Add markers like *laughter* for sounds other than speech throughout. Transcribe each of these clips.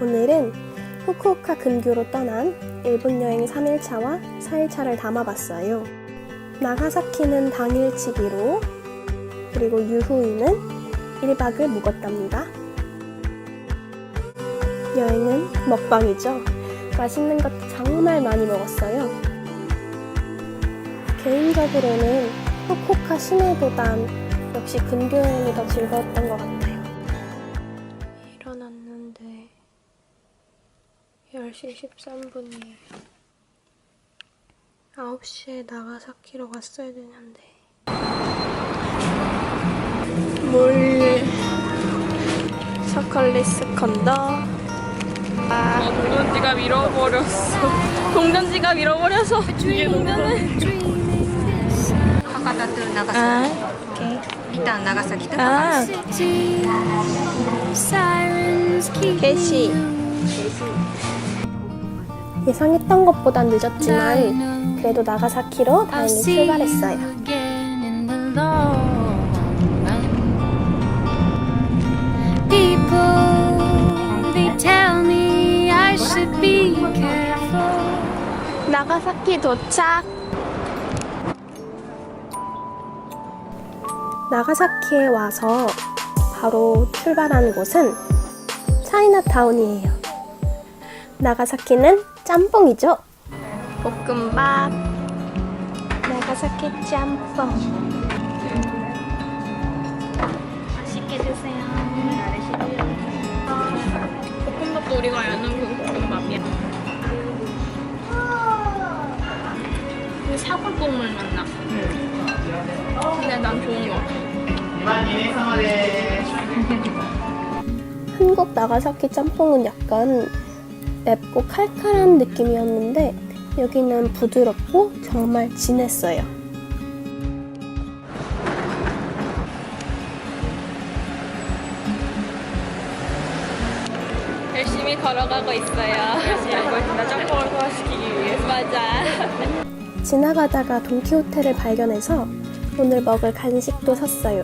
오늘은 후쿠오카 근교로 떠난 일본 여행 3일차와 4일차를 담아봤어요. 나가사키는 당일치기로 그리고 유후이는 1박을 묵었답니다. 여행은 먹방이죠. 맛있는 것도 정말 많이 먹었어요. 개인적으로는 후쿠오카 시내보단 역시 근교 여행이 더 즐거웠던 것 같아요. 10시 13분이에요. 9시에 나가사키로 갔어야 되는데. 몰 서클리스 건더 아. 공전지갑 잃어버렸어. 공전지갑 잃어버려서 공전을 하카다도 나갔어 아, 일단 나가서 기타? 아. 아. 개시. 예상했던 것보단 늦었지만 그래도 나가사키로 다행히 출발했어요. 나가사키 도착. 나가사키에 와서 바로 출발한 곳은 차이나타운이에요. 나가사키는 짬뽕이죠. 볶음밥. 나가사키 짬뽕. 맛있게 드세요. 볶음밥도 우리가 아는 그 볶음밥이야. 그 사골 국물 맛나. 근데 난 좋은 거 같아. 한국 나가사키 짬뽕은 약간 맵고 칼칼한 느낌이었는데 여기는 부드럽고 정말 진했어요. 열심히 걸어가고 있어요. 열심히 하고 있습니다. 짬뽕을 소화시키기 위해서. 맞아. *laughs* 지나가다가 돈키호테를 발견해서 오늘 먹을 간식도 샀어요.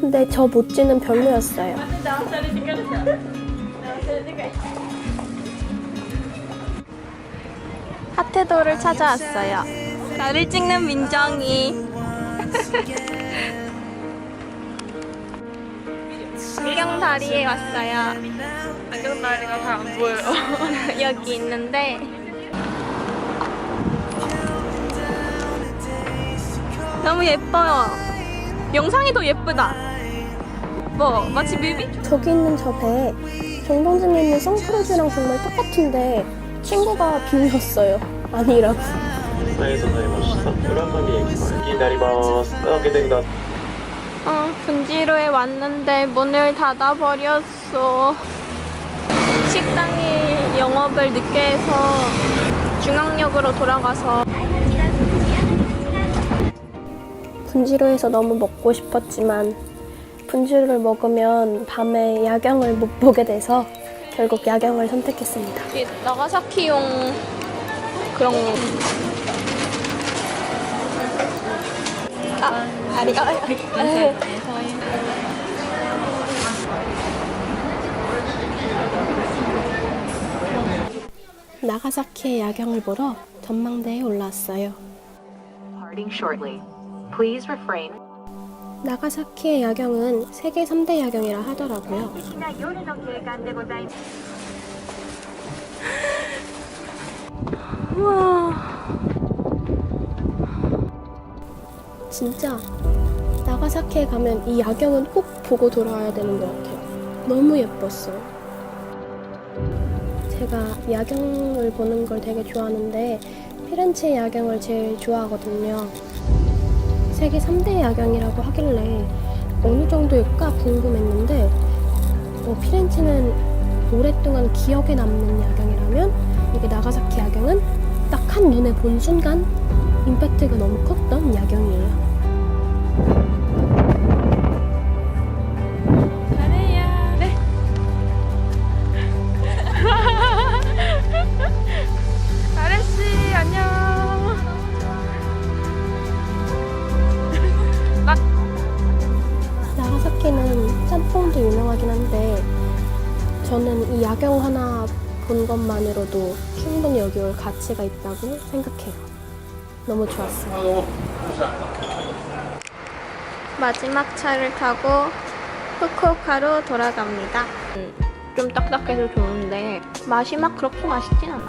근데 저 모찌는 별로였어요. 하테도를 찾아왔어요. 나를 찍는 민정이. *laughs* 안경다리에 왔어요. 안경다리가 잘 안 보여요. *laughs* 여기 있는데. 너무 예뻐요. 영상이 더 예쁘다. 뭐 마치 뮤비? 저기 있는 저 배, 정동진에 있는 선크루즈랑 정말 똑같은데 친구가 비밀었어요. 아니라고. ありがとうございました。浦上駅前になります。開けてください。 어, 분지로에 왔는데 문을 닫아버렸어. 식당이 영업을 늦게 해서 중앙역으로 돌아가서 분지로에서 너무 먹고 싶었지만 분지로를 먹으면 밤에 야경을 못 보게 돼서 결국 야경을 선택했습니다. 이 나가사키용 그런 거. 아, 아, 아, 나가사키의 야경을 보러 전망대에 올라왔어요. Departing shortly. Please refrain. 나가사키의 야경은 세계 3대 야경이라 하더라고요. 우와. 진짜 나가사키에 가면 이 야경은 꼭 보고 돌아와야 되는 것 같아요. 너무 예뻤어요. 제가 야경을 보는 걸 되게 좋아하는데 피렌체 야경을 제일 좋아하거든요. 세계 3대 야경이라고 하길래 어느 정도일까 궁금했는데 어, 피렌체는 오랫동안 기억에 남는 야경이라면 이게 나가사키 야경은 한 눈에 본 순간 임팩트가 너무 컸던 야경이에요. 네. *laughs* 아레씨 안녕. 나가사키는 짬뽕도 유명하긴 한데 저는 이 야경 하나 본 것만으로도 충분히 여기 올 가치가 있다고 생각해요. 너무 좋았어요. 마지막 차를 타고 후쿠오카로 돌아갑니다. 음, 좀 딱딱해서 좋은데 맛이 막 그렇게 맛있진 않아.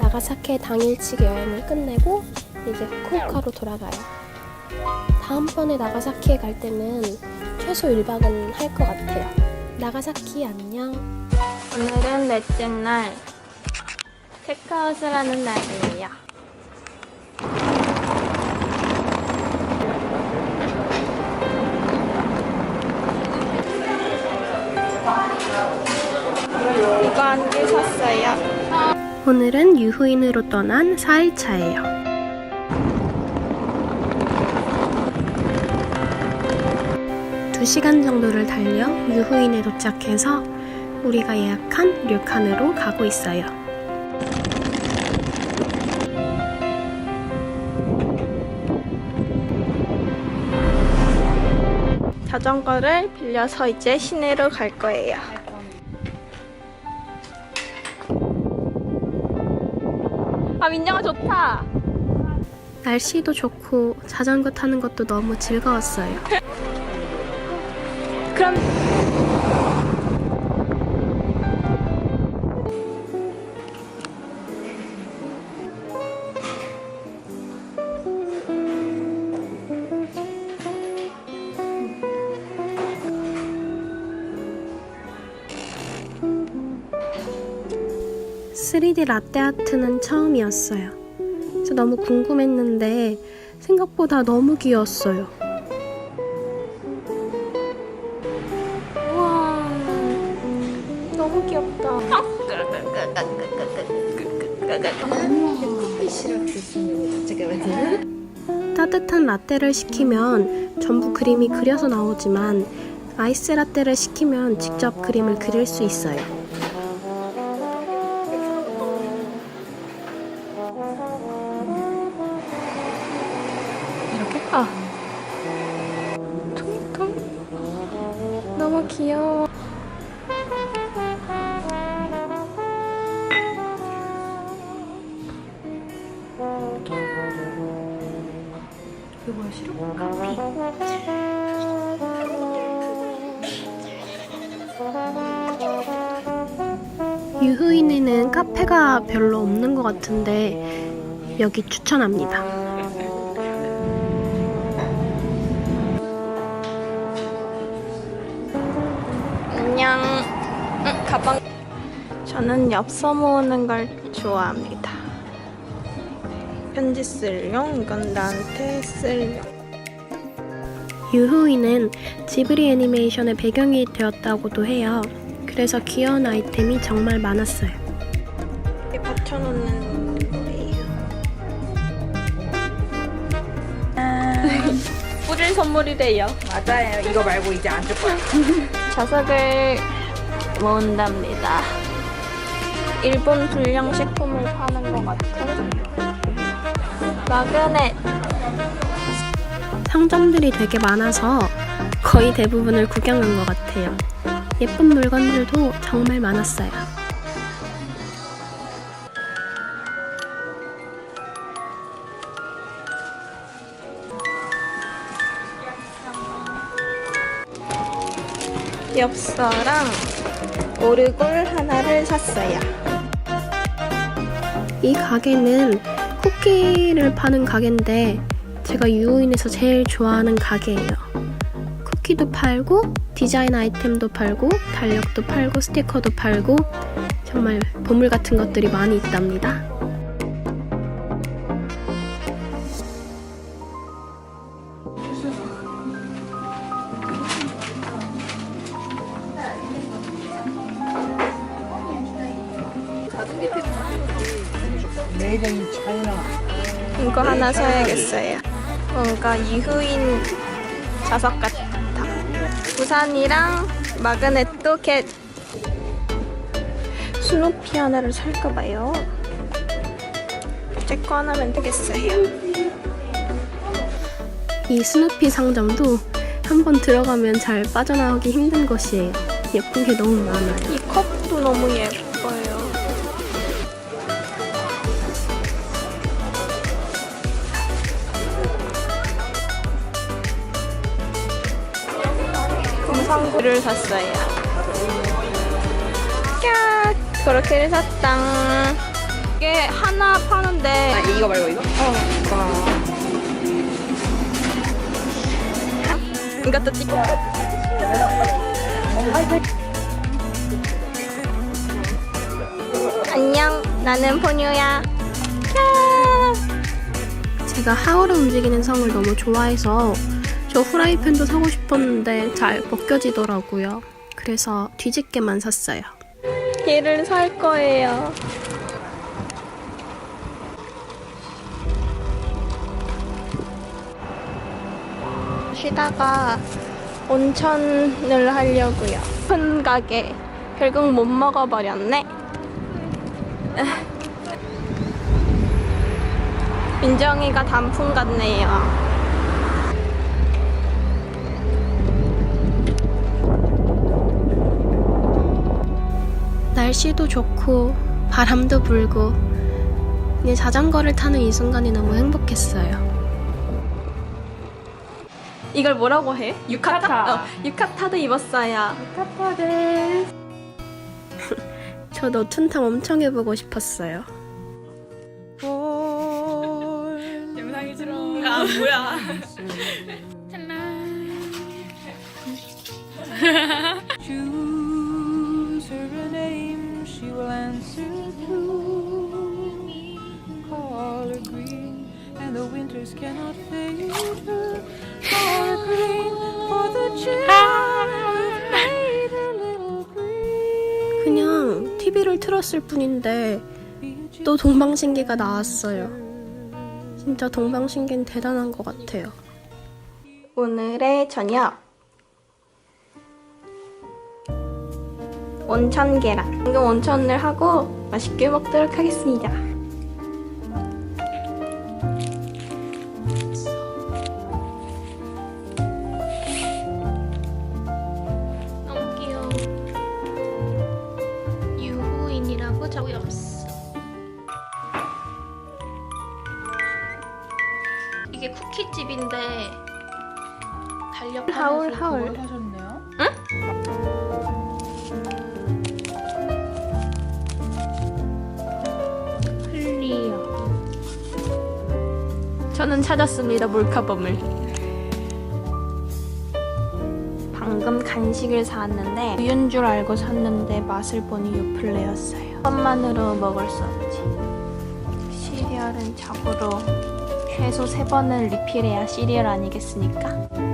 나가사키 당일치기 여행을 끝내고 이제 후쿠오카로 돌아가요. 다음번에 나가사키에 갈 때는 최소 1박은 할 것 같아요. 나가사키 안녕. 오늘은 넷째 날 체크아웃을 하는 날이에요. 이거 한 개 샀어요. 오늘은 유후인으로 떠난 4일차예요. 두시간 정도를 달려 유후인에 도착해서 우리가 예약한 료칸으로 가고 있어요. 자전거를 빌려서 이제 시내로 갈 거예요. 아 민정아 좋다. 날씨도 좋고 자전거 타는 것도 너무 즐거웠어요. 그럼 쓰리 d 라떼 아트는 처음이었어요. 그래서 너무 궁금했는데 생각보다 너무 귀여웠어요. 우와 너무 귀엽다. 따뜻한 라떼를 시키면 전부 그림이 그려서 나오지만 아이스 라떼를 시키면 직접 그림을 그릴 수 있어요. 별로 없는 것 같은데 여기 추천합니다. 가방. 저는 엽서 모으는 걸 좋아합니다. 편지 쓸용, 이건 나한테 쓸용. 유후인은 지브리 애니메이션의 배경이 되었다고도 해요. 그래서 귀여운 아이템이 정말 많았어요. 뿌릴 선물이래요. 맞아요. 이거 말고 이제 안 줄 거야. *laughs* 자석을 모은답니다. 일본 불량 식품을 파는 것 같은 마그넷. 상점들이 되게 많아서 거의 대부분을 구경한 것 같아요. 예쁜 물건들도 정말 많았어요. 엽서랑 오르골 하나를 샀어요. 이 가게는 쿠키를 파는 가게인데 제가 유후인에서 제일 좋아하는 가게예요. 쿠키도 팔고 디자인 아이템도 팔고 달력도 팔고 스티커도 팔고 정말 보물 같은 것들이 많이 있답니다. 이거 하나 사야겠어요. 뭔가 이후인 자석 같아. 우산이랑 마그넷도 겟. 스누피 하나를 살까봐요. 제 거 하나면 되겠어요. 이 스누피 상점도 한번 들어가면 잘 빠져나오기 힘든 곳이에요. 예쁜 게 너무 많아요. 이 컵도 너무 예뻐 금상구를 샀어요. 깍! 그렇게를 샀당. 이게 하나 파는데 아, 이거 말고 이거? 이것도 찍고. 안녕, 나는 포뉴야. 제가 하울을 움직이는 성을 너무 좋아해서 저 후라이팬도 사고 싶었는데 잘 벗겨지더라고요. 그래서 뒤집게만 샀어요. 얘를 살 거예요. 쉬다가 온천을 하려고요. 큰 가게. 결국 못 먹어버렸네. *laughs* 민정이가 단풍 같네요. 날씨도 좋고 바람도 불고 그냥 자전거를 타는 이 순간이 너무 행복했어요. 이걸 뭐라고 해? 유카타? 어, 유카타도 입었어요. *laughs* 저 너툰탕 엄청 해보고 싶었어요. choose *laughs* *laughs* winters cannot fade her. Her green, for the children made her little green. 그냥 TV를 틀었을 뿐인데 또 동방신기가 나왔어요. 진짜 동방신기는 대단한 것 같아요. 오늘의 저녁 온천 계란 방금 온천을 하고 맛있게 먹도록 하겠습니다 달력 하울 하울. 하셨네요. 클리어 저는 찾았습니다 몰카범을. 방금 간식을 사왔는데 우유인 줄 알고 샀는데 맛을 보니 유플레였어요. 것만으로 먹을 수 없지. 시리얼은 자고로 최소 세번은 리필해야 시리얼 아니겠습니까?